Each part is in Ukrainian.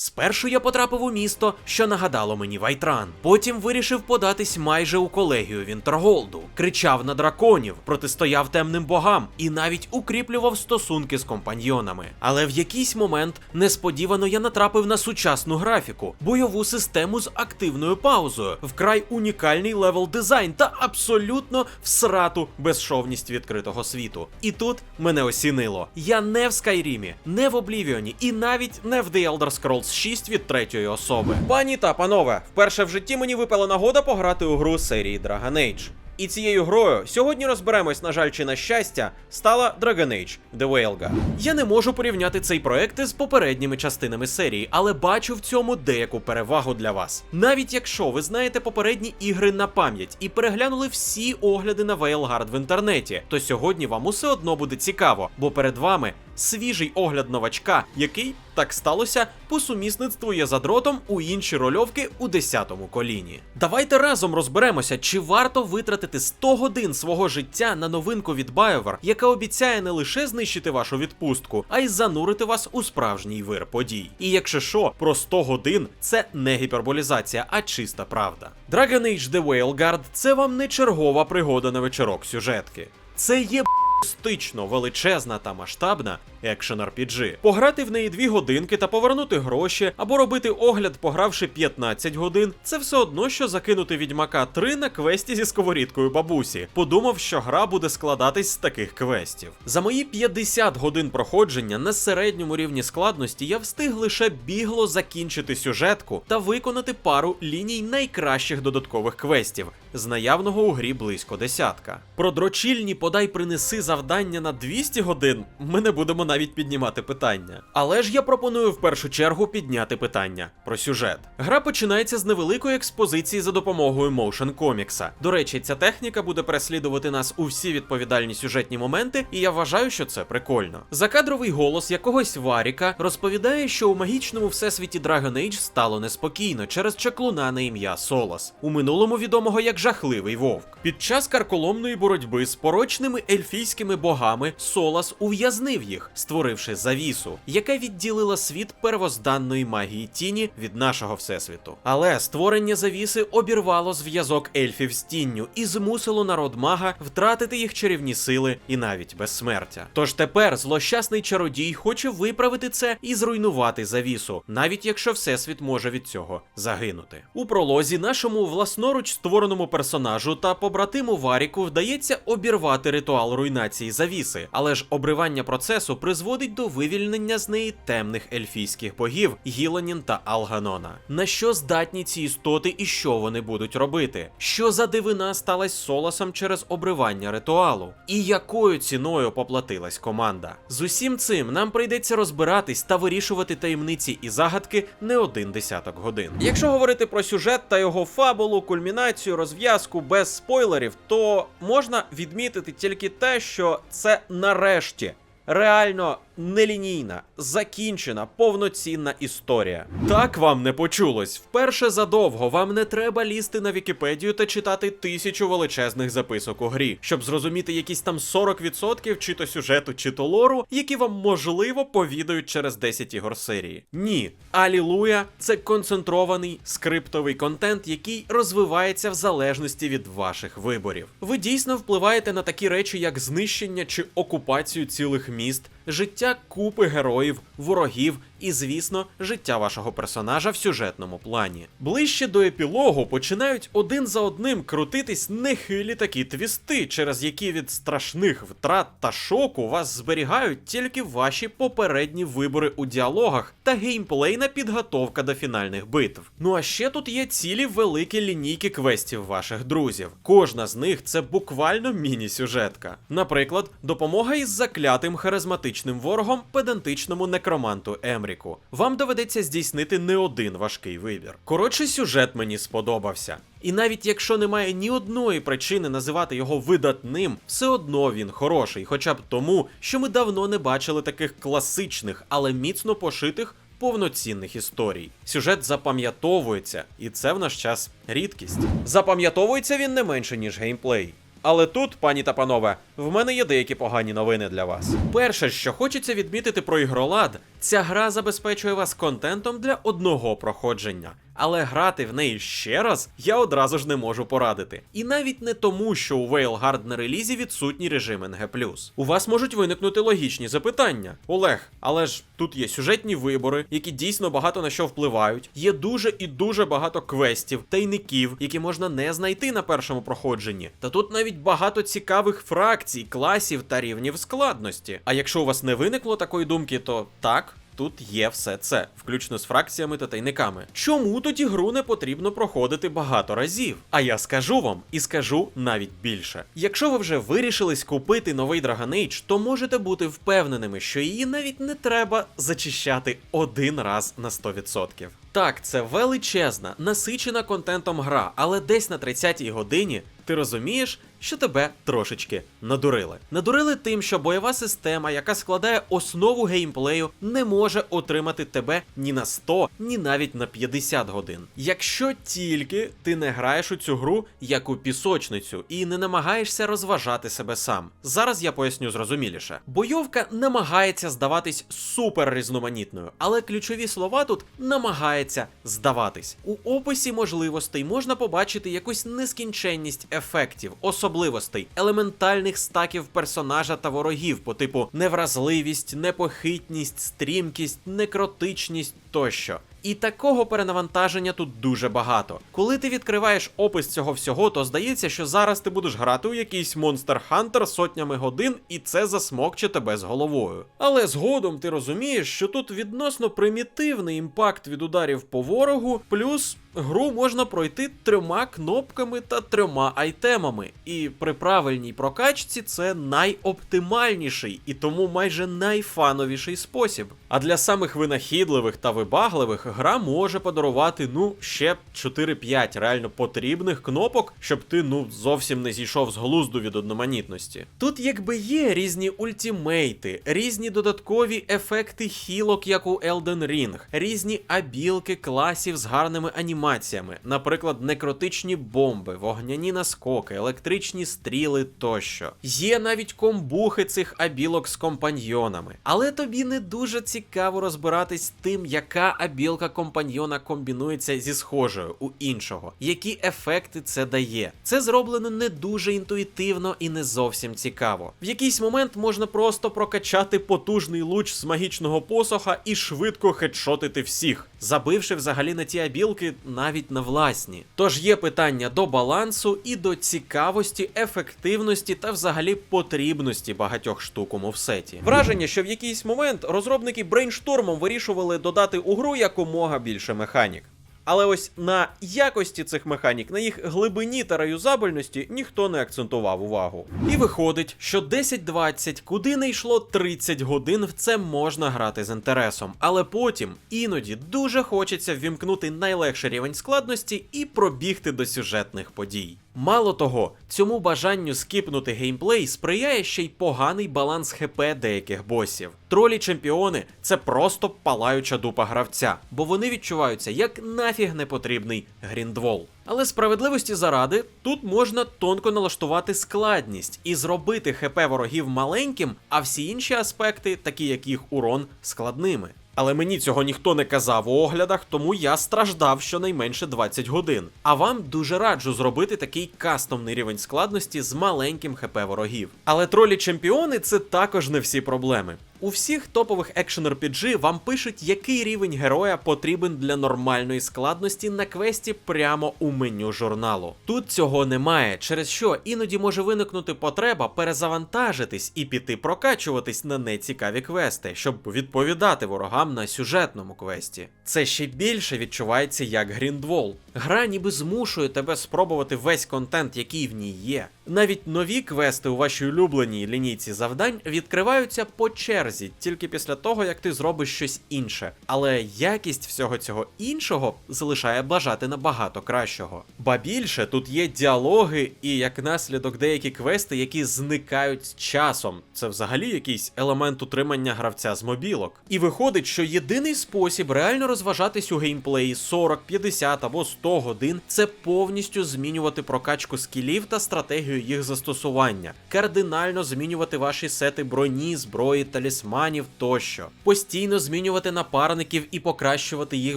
Спершу я потрапив у місто, що нагадало мені Вайтран. Потім вирішив податись майже у колегію Вінтерголду, кричав на драконів, протистояв темним богам і навіть укріплював стосунки з компаньйонами. Але в якийсь момент несподівано я натрапив на сучасну графіку, бойову систему з активною паузою, вкрай унікальний левел дизайн та абсолютно всрату безшовність відкритого світу. І тут мене осінило. Я не в Скайрімі, не в Облівіоні і навіть не в The Elder Scrolls 6 від третьої особи. Пані та панове, вперше в житті мені випала нагода пограти у гру серії Dragon Age. І цією грою сьогодні розберемось, на жаль, чи на щастя, стала Dragon Age The Whaleguard. Я не можу порівняти цей проект із попередніми частинами серії, але бачу в цьому деяку перевагу для вас. Навіть якщо ви знаєте попередні ігри на пам'ять і переглянули всі огляди на Whaleguard в інтернеті, то сьогодні вам усе одно буде цікаво, бо перед вами свіжий огляд новачка, який так сталося по сумісництву є задротом у інші рольовки у 10-му коліні. Давайте разом розберемося, чи варто витратити 100 годин свого життя на новинку від BioWare, яка обіцяє не лише знищити вашу відпустку, а й занурити вас у справжній вир подій. І якщо що, про 100 годин це не гіперболізація, а чиста правда. Dragon Age The Whaleguard – це вам не чергова пригода на вечірок сюжетки. Це є стично величезна та масштабна екшен RPG. Пограти в неї дві годинки та повернути гроші, або робити огляд, погравши 15 годин, це все одно, що закинути відьмака 3 на квесті зі сковорідкою бабусі. Подумав, що гра буде складатись з таких квестів. За мої 50 годин проходження на середньому рівні складності я встиг лише бігло закінчити сюжетку та виконати пару ліній найкращих додаткових квестів з наявного у грі близько десятка. Про дрочільні подай принеси завдання на 200 годин. Ми не будемо навіть піднімати питання. Але ж я пропоную в першу чергу підняти питання про сюжет. Гра починається з невеликої експозиції за допомогою моушен комікса. До речі, ця техніка буде переслідувати нас у всі відповідальні сюжетні моменти, і я вважаю, що це прикольно. Закадровий голос якогось Варіка розповідає, що у магічному всесвіті Dragon Age стало неспокійно через чаклуна на ім'я Солос, у минулому відомого як жахливий вовк. Під час карколомної боротьби з порочними ельфійськими богами Солас ув'язнив їх, створивши завісу, яка відділила світ первозданної магії тіні від нашого всесвіту. Але створення завіси обірвало зв'язок ельфів з тінню і змусило народ мага втратити їх чарівні сили і навіть безсмертя. Тож тепер злощасний чародій хоче виправити це і зруйнувати завісу, навіть якщо всесвіт може від цього загинути. У пролозі нашому власноруч створеному персонажу та побратиму Варіку вдається обірвати ритуал руйнації завіси, але ж обривання процесу призводить до вивільнення з неї темних ельфійських богів Гіланін та Алганона. На що здатні ці істоти і що вони будуть робити? Що за дивина сталася з Солосом через обривання ритуалу? І якою ціною поплатилась команда? З усім цим нам прийдеться розбиратись та вирішувати таємниці і загадки не один десяток годин. Якщо говорити про сюжет та його фабулу, кульмінацію, розв'язку без спойлерів, то можна відмітити тільки те, що це нарешті реально нелінійна, закінчена, повноцінна історія. Так вам не почулось. Вперше задовго вам не треба лізти на Вікіпедію та читати тисячу величезних записок у грі, щоб зрозуміти якісь там 40% чи то сюжету, чи то лору, які вам можливо повідають через 10 ігор серії. Ні, Алілуя це концентрований скриптовий контент, який розвивається в залежності від ваших виборів. Ви дійсно впливаєте на такі речі, як знищення чи окупацію цілих міст, життя купи героїв, ворогів і, звісно, життя вашого персонажа в сюжетному плані. Ближче до епілогу починають один за одним крутитись нехилі такі твісти, через які від страшних втрат та шоку вас зберігають тільки ваші попередні вибори у діалогах та геймплейна підготовка до фінальних битв. Ну а ще тут є цілі великі лінійки квестів ваших друзів. Кожна з них це буквально міні-сюжетка. Наприклад, допомога із заклятим харизматичним ворогом педантичному некроманту Емріку. Вам доведеться здійснити не один важкий вибір. Коротше, сюжет мені сподобався. І навіть якщо немає ні одної причини називати його видатним, все одно він хороший, хоча б тому, що ми давно не бачили таких класичних, але міцно пошитих. Повноцінних історій. Сюжет запам'ятовується, і це в наш час рідкість. Запам'ятовується він не менше, ніж геймплей. Але тут, пані та панове, в мене є деякі погані новини для вас. Перше, що хочеться відмітити про ігролад, ця гра забезпечує вас контентом для одного проходження. Але грати в неї ще раз я одразу ж не можу порадити. І навіть не тому, що у Veilguard на релізі відсутній режим NG+. У вас можуть виникнути логічні запитання. Олег, але ж тут є сюжетні вибори, які дійсно багато на що впливають. Є дуже і дуже багато квестів, тайників, які можна не знайти на першому проходженні. Та тут навіть багато цікавих фракцій, класів та рівнів складності. А якщо у вас не виникло такої думки, то так. Тут є все це, включно з фракціями та тайниками. Чому тоді гру не потрібно проходити багато разів? А я скажу вам і скажу навіть більше. Якщо ви вже вирішились купити новий Dragon Age, то можете бути впевненими, що її навіть не треба зачищати один раз на 100%. Так, це величезна, насичена контентом гра, але десь на 30-й годині ти розумієш, що тебе трошечки надурили. Надурили тим, що бойова система, яка складає основу геймплею, не може отримати тебе ні на 100, ні навіть на 50 годин. Якщо тільки ти не граєш у цю гру як у пісочницю і не намагаєшся розважати себе сам. Зараз я поясню зрозуміліше. Бойовка намагається здаватись супер різноманітною, але ключові слова тут намагається здаватись. У описі можливостей можна побачити якусь нескінченність ефектів, особливостей, елементальних стаків персонажа та ворогів по типу невразливість, непохитність, стрімкість, некротичність тощо. І такого перенавантаження тут дуже багато. Коли ти відкриваєш опис цього всього, то здається, що зараз ти будеш грати у якийсь Monster Hunter сотнями годин, і це засмокче тебе з головою. Але згодом ти розумієш, що тут відносно примітивний імпакт від ударів по ворогу, плюс гру можна пройти трьома кнопками та трьома айтемами. І при правильній прокачці це найоптимальніший і тому майже найфановіший спосіб. А для самих винахідливих та вибагливих гра може подарувати ну ще 4-5 реально потрібних кнопок, щоб ти ну зовсім не зійшов з глузду від одноманітності. Тут якби є різні ультімейти, різні додаткові ефекти хілок, як у Elden Ring, різні абілки класів з гарними анімаціями, наприклад, некротичні бомби, вогняні наскоки, електричні стріли тощо. Є навіть комбухи цих абілок з компаньйонами, але тобі не дуже цікаво розбиратись тим, яка абілка компаньйона комбінується зі схожою у іншого, які ефекти це дає. Це зроблено не дуже інтуїтивно і не зовсім цікаво. В якийсь момент можна просто прокачати потужний луч з магічного посоха і швидко хедшотити всіх, забивши взагалі на ті абілки навіть на власні. Тож є питання до балансу і до цікавості, ефективності та взагалі потрібності багатьох штук у мовсеті. Враження, що в якийсь момент розробники брейнштормом вирішували додати у гру якомога більше механік. Але ось на якості цих механік, на їх глибині та реюзабельності ніхто не акцентував увагу. І виходить, що 10-20, куди не йшло 30 годин, в це можна грати з інтересом. Але потім іноді дуже хочеться ввімкнути найлегший рівень складності і пробігти до сюжетних подій. Мало того, цьому бажанню скіпнути геймплей сприяє ще й поганий баланс ХП деяких босів. Тролі чемпіони це просто палаюча дупа гравця, бо вони відчуваються як нафіг непотрібний гріндвол. Але справедливості заради, тут можна тонко налаштувати складність і зробити ХП ворогів маленьким, а всі інші аспекти, такі як їх урон, складними. Але мені цього ніхто не казав у оглядах, тому я страждав щонайменше 20 годин. А вам дуже раджу зробити такий кастомний рівень складності з маленьким ХП ворогів. Але тролі чемпіони це також не всі проблеми. У всіх топових екшен RPG вам пишуть, який рівень героя потрібен для нормальної складності на квесті прямо у меню журналу. Тут цього немає, через що іноді може виникнути потреба перезавантажитись і піти прокачуватись на нецікаві квести, щоб відповідати ворогам на сюжетному квесті. Це ще більше відчувається як гріндвол. Гра ніби змушує тебе спробувати весь контент, який в ній є. Навіть нові квести у вашій улюбленій лінійці завдань відкриваються по черзі, тільки після того, як ти зробиш щось інше. Але якість всього цього іншого залишає бажати набагато кращого. Ба більше тут є діалоги і як наслідок деякі квести, які зникають з часом. Це взагалі якийсь елемент утримання гравця з мобілок. І виходить, що єдиний спосіб реально розважатись у геймплеї 40, 50 або 100 100 годин це повністю змінювати прокачку скілів та стратегію їх застосування, кардинально змінювати ваші сети броні, зброї, талісманів тощо, постійно змінювати напарників і покращувати їх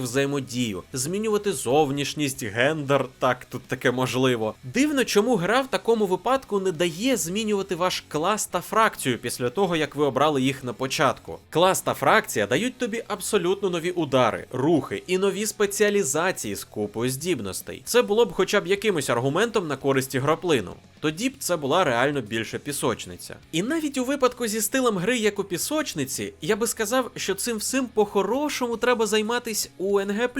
взаємодію, змінювати зовнішність, гендер, так тут таке можливо. Дивно, чому гра в такому випадку не дає змінювати ваш клас та фракцію після того, як ви обрали їх на початку. Клас та фракція дають тобі абсолютно нові удари, рухи і нові спеціалізації з купою здібностей. Це було б хоча б якимось аргументом на користь граплину. Тоді б це була реально більше пісочниця. І навіть у випадку зі стилем гри як у пісочниці, я би сказав, що цим всім по-хорошому треба займатись у НГ+,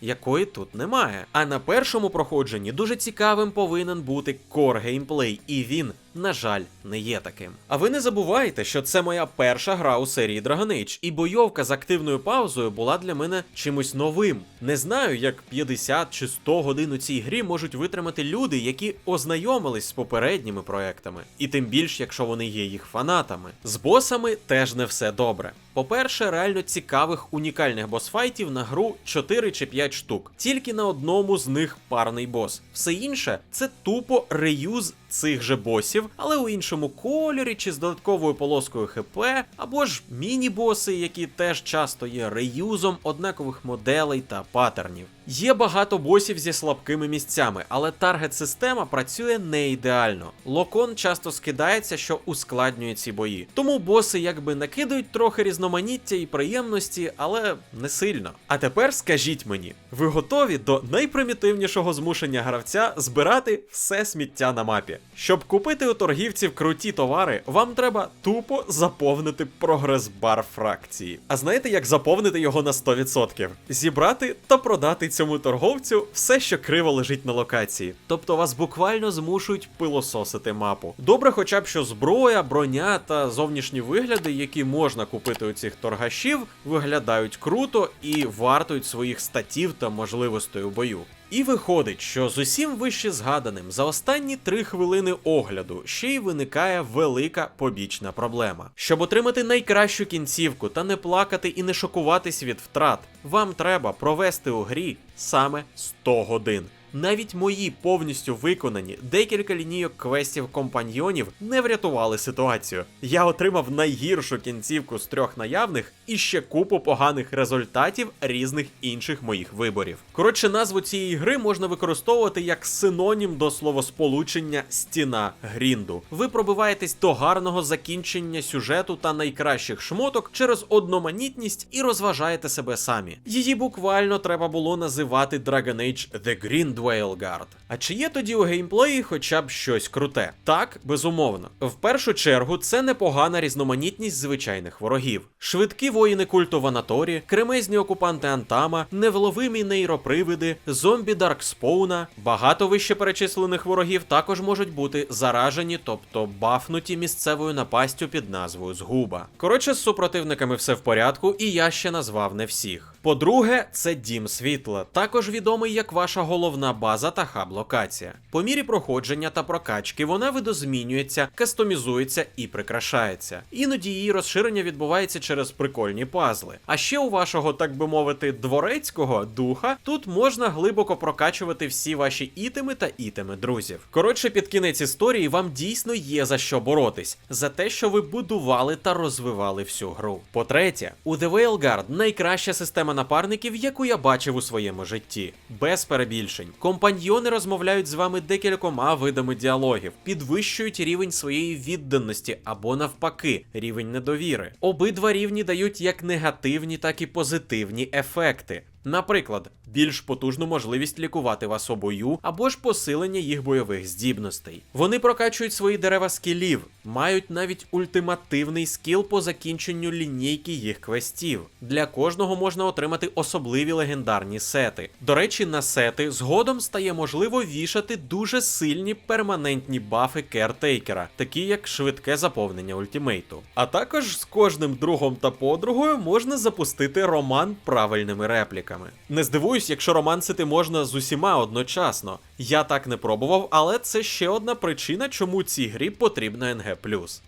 якої тут немає. А на першому проходженні дуже цікавим повинен бути кор геймплей, і він, на жаль, не є таким. А ви не забувайте, що це моя перша гра у серії Dragon Age, і бойовка з активною паузою була для мене чимось новим. Не знаю, як 50 чи 100 годин у цій грі можуть витримати люди, які ознайомились з попередніми проектами, і тим більш, якщо вони є їх фанатами. З босами теж не все добре. По-перше, реально цікавих унікальних босфайтів на гру 4 чи 5 штук. Тільки на одному з них парний бос. Все інше це тупо реюз цих же босів, але у іншому кольорі чи з додатковою полоскою ХП, або ж міні-боси, які теж часто є реюзом однакових моделей та паттернів. Є багато босів зі слабкими місцями, але таргет-система працює не ідеально. Локон часто скидається, що ускладнює ці бої. Тому боси якби накидають трохи різноманіття і приємності, але не сильно. А тепер скажіть мені, ви готові до найпримітивнішого змушення гравця збирати все сміття на мапі? Щоб купити у торгівців круті товари, вам треба тупо заповнити прогрес-бар фракції. А знаєте, як заповнити його на 100%? Зібрати та продати цьому торговцю все, що криво лежить на локації. Тобто вас буквально змушують пилососити мапу. Добре, хоча б що зброя, броня та зовнішні вигляди, які можна купити у цих торгашів, виглядають круто і вартують своїх статів та можливостей у бою. І виходить, що з усім вище згаданим за останні три хвилини огляду ще й виникає велика побічна проблема. Щоб отримати найкращу кінцівку та не плакати і не шокуватись від втрат, вам треба провести у грі саме 100 годин. Навіть мої повністю виконані декілька лінійок квестів компаньйонів не врятували ситуацію. Я отримав найгіршу кінцівку з трьох наявних і ще купу поганих результатів різних інших моїх виборів. Коротше, назву цієї гри можна використовувати як синонім до словосполучення стіна грінду. Ви пробиваєтесь до гарного закінчення сюжету та найкращих шмоток через одноманітність і розважаєте себе самі. Її буквально треба було називати Dragon Age The Green Dwaleguard. А чи є тоді у геймплеї хоча б щось круте? Так, безумовно. В першу чергу це непогана різноманітність звичайних ворогів. Швидкі воїни культу Ванаторі, кремезні окупанти Антама, невловимі нейропривиди, зомбі Даркспоуна. Багато вище перечислених ворогів також можуть бути заражені, тобто бафнуті місцевою напастю під назвою Згуба. Коротше, з супротивниками все в порядку, і я ще назвав не всіх. По-друге, це дім світла, також відомий як ваша головна база та хаб-локація. По мірі проходження та прокачки вона видозмінюється, кастомізується і прикрашається. Іноді її розширення відбувається через прикольні пазли. А ще у вашого, так би мовити, дворецького духа тут можна глибоко прокачувати всі ваші ітеми та ітеми друзів. Коротше, під кінець історії вам дійсно є за що боротись, за те, що ви будували та розвивали всю гру. По-третє, у The Veilguard найкраща система напарників, яку я бачив у своєму житті. Без перебільшень. Компаньйони розмовляють з вами декількома видами діалогів, підвищують рівень своєї відданості або навпаки, рівень недовіри. Обидва рівні дають як негативні, так і позитивні ефекти. Наприклад, більш потужну можливість лікувати вас у бою або ж посилення їх бойових здібностей. Вони прокачують свої дерева скілів, мають навіть ультимативний скіл по закінченню лінійки їх квестів. Для кожного можна отримати особливі легендарні сети. До речі, на сети згодом стає можливо вішати дуже сильні перманентні бафи кертейкера, такі як швидке заповнення ультимейту. А також з кожним другом та подругою можна запустити роман правильними репліками. Романтиками. Не здивуюсь, якщо романсити можна з усіма одночасно. Я так не пробував, але це ще одна причина, чому цій грі потрібна НГ.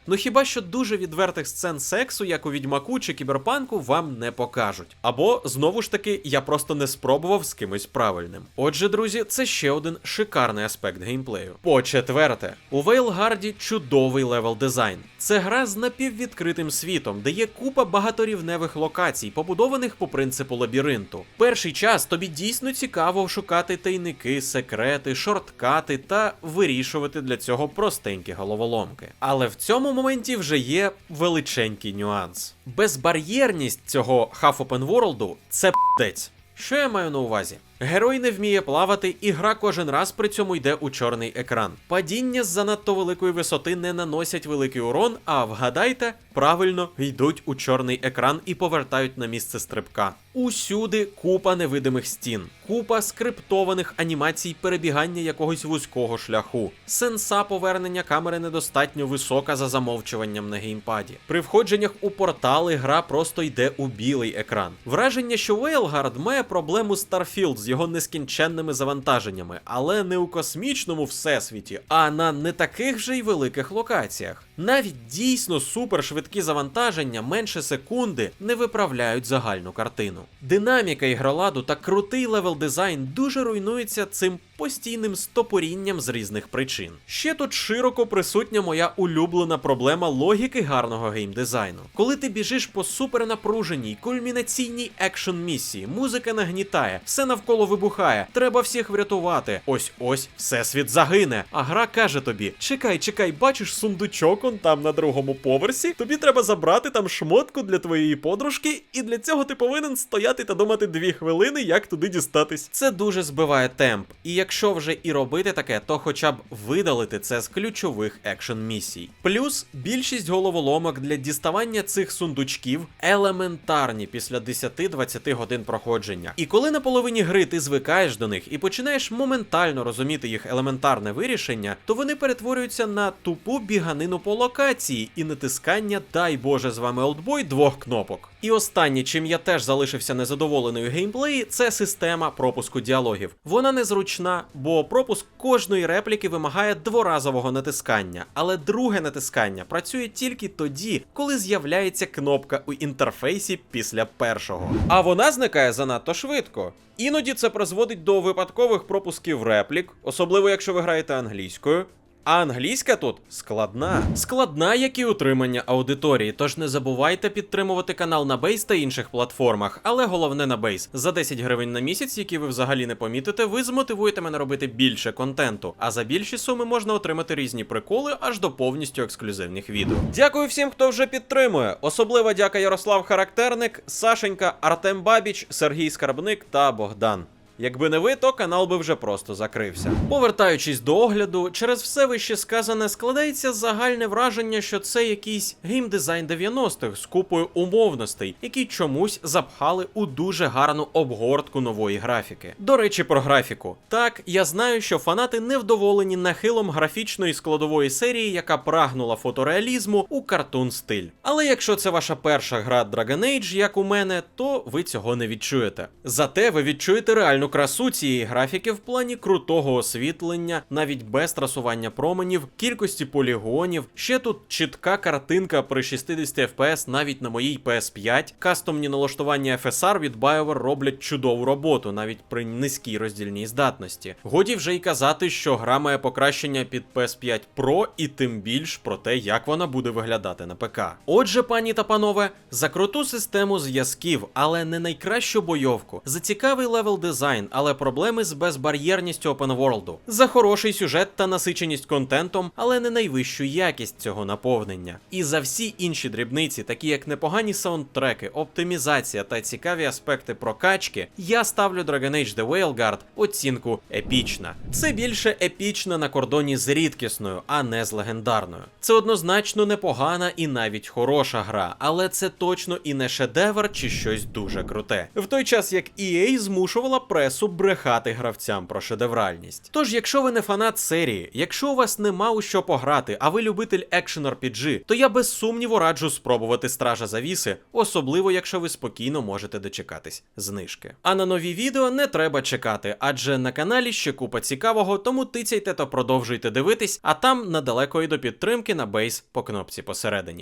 Ну хіба що дуже відвертих сцен сексу, як у відьмаку чи кіберпанку, вам не покажуть. Або знову ж таки, я просто не спробував з кимось правильним. Отже, друзі, це ще один шикарний аспект геймплею. По четверте, у Вейлгарді чудовий левел дизайн. Це гра з напіввідкритим світом, де є купа багаторівневих локацій, побудованих по принципу лабіринту. Перший час тобі дійсно цікаво шукати тайники, секрети, шорткати та вирішувати для цього простенькі головоломки. Але в цьому моменті вже є величенький нюанс. Безбар'єрність цього Half Open World – це п***дець. Що я маю на увазі? Герой не вміє плавати, і гра кожен раз при цьому йде у чорний екран. Падіння з занадто великої висоти не наносять великий урон, а вгадайте, правильно йдуть у чорний екран і повертають на місце стрибка. Усюди купа невидимих стін, купа скриптованих анімацій перебігання якогось вузького шляху. Сенса повернення камери недостатньо висока за замовчуванням на геймпаді. При входженнях у портали гра просто йде у білий екран. Враження, що Вейлгард має проблему Starfield з його нескінченними завантаженнями, але не у космічному всесвіті, а на не таких же й великих локаціях. Навіть дійсно супершвидкі завантаження менше секунди не виправляють загальну картину. Динаміка ігроладу та крутий левел дизайн дуже руйнуються цим постійним стопорінням з різних причин. Ще тут широко присутня моя улюблена проблема логіки гарного геймдизайну. Коли ти біжиш по супернапруженій, кульмінаційній екшн місії, музика нагнітає, все навколо вибухає, треба всіх врятувати. Ось ось всесвіт загине. А гра каже тобі: чекай, чекай, бачиш сундучок он там на другому поверсі. Тобі треба забрати там шмотку для твоєї подружки, і для цього ти повинен стояти та думати дві хвилини, як туди дістатись. Це дуже збиває темп. І якщо вже і робити таке, то хоча б видалити це з ключових екшн місій. Плюс більшість головоломок для діставання цих сундучків елементарні після 10-20 годин проходження. І коли на половині гри ти звикаєш до них і починаєш моментально розуміти їх елементарне вирішення, то вони перетворюються на тупу біганину по локації і натискання, дай Боже, з вами олдбой двох кнопок. І останнє, чим я теж залишився незадоволений у геймплеї, це система пропуску діалогів. Вона незручна, бо пропуск кожної репліки вимагає дворазового натискання, але друге натискання працює тільки тоді, коли з'являється кнопка у інтерфейсі після першого. А вона зникає занадто швидко. Іноді це призводить до випадкових пропусків реплік, особливо якщо ви граєте англійською. А англійська тут складна. Складна, як і утримання аудиторії. Тож не забувайте підтримувати канал на Бейс та інших платформах, але головне на Бейс. За 10 гривень на місяць, які ви взагалі не помітите, ви змотивуєте мене робити більше контенту. А за більші суми можна отримати різні приколи аж до повністю ексклюзивних відео. Дякую всім, хто вже підтримує. Особлива дяка Ярослав Характерник, Сашенька, Артем Бабіч, Сергій Скарбник та Богдан. Якби не ви, то канал би вже просто закрився. Повертаючись до огляду, через все вище сказане складається загальне враження, що це якийсь геймдизайн 90-х з купою умовностей, які чомусь запхали у дуже гарну обгортку нової графіки. До речі, про графіку. Так, я знаю, що фанати невдоволені нахилом графічної складової серії, яка прагнула фотореалізму у картун стиль. Але якщо це ваша перша гра Dragon Age, як у мене, то ви цього не відчуєте. Зате ви відчуєте реальну красу цієї графіки в плані крутого освітлення, навіть без трасування променів, кількості полігонів. Ще тут чітка картинка при 60 FPS навіть на моїй PS5. Кастомні налаштування FSR від BioWare роблять чудову роботу, навіть при низькій роздільній здатності. Годі вже й казати, що гра має покращення під PS5 Pro і тим більш про те, як вона буде виглядати на ПК. Отже, пані та панове, за круту систему зв'язків, але не найкращу бойовку, за цікавий левел дизайн, але проблеми з безбар'єрністю World, за хороший сюжет та насиченість контентом, але не найвищу якість цього наповнення. І за всі інші дрібниці, такі як непогані саундтреки, оптимізація та цікаві аспекти прокачки, я ставлю Dragon Age The Whaleguard оцінку епічна. Це більше епічна на кордоні з рідкісною, а не з легендарною. Це однозначно непогана і навіть хороша гра, але це точно і не шедевр чи щось дуже круте. В той час як EA змушувала пресу інтересу брехати гравцям про шедевральність. Тож, якщо ви не фанат серії, якщо у вас нема у що пограти, а ви любитель екшен RPG, то я без сумніву раджу спробувати стража завіси, особливо якщо ви спокійно можете дочекатись знижки. А на нові відео не треба чекати, адже на каналі ще купа цікавого, тому тицяйте та продовжуйте дивитись, а там недалеко і до підтримки на бейс по кнопці посередині.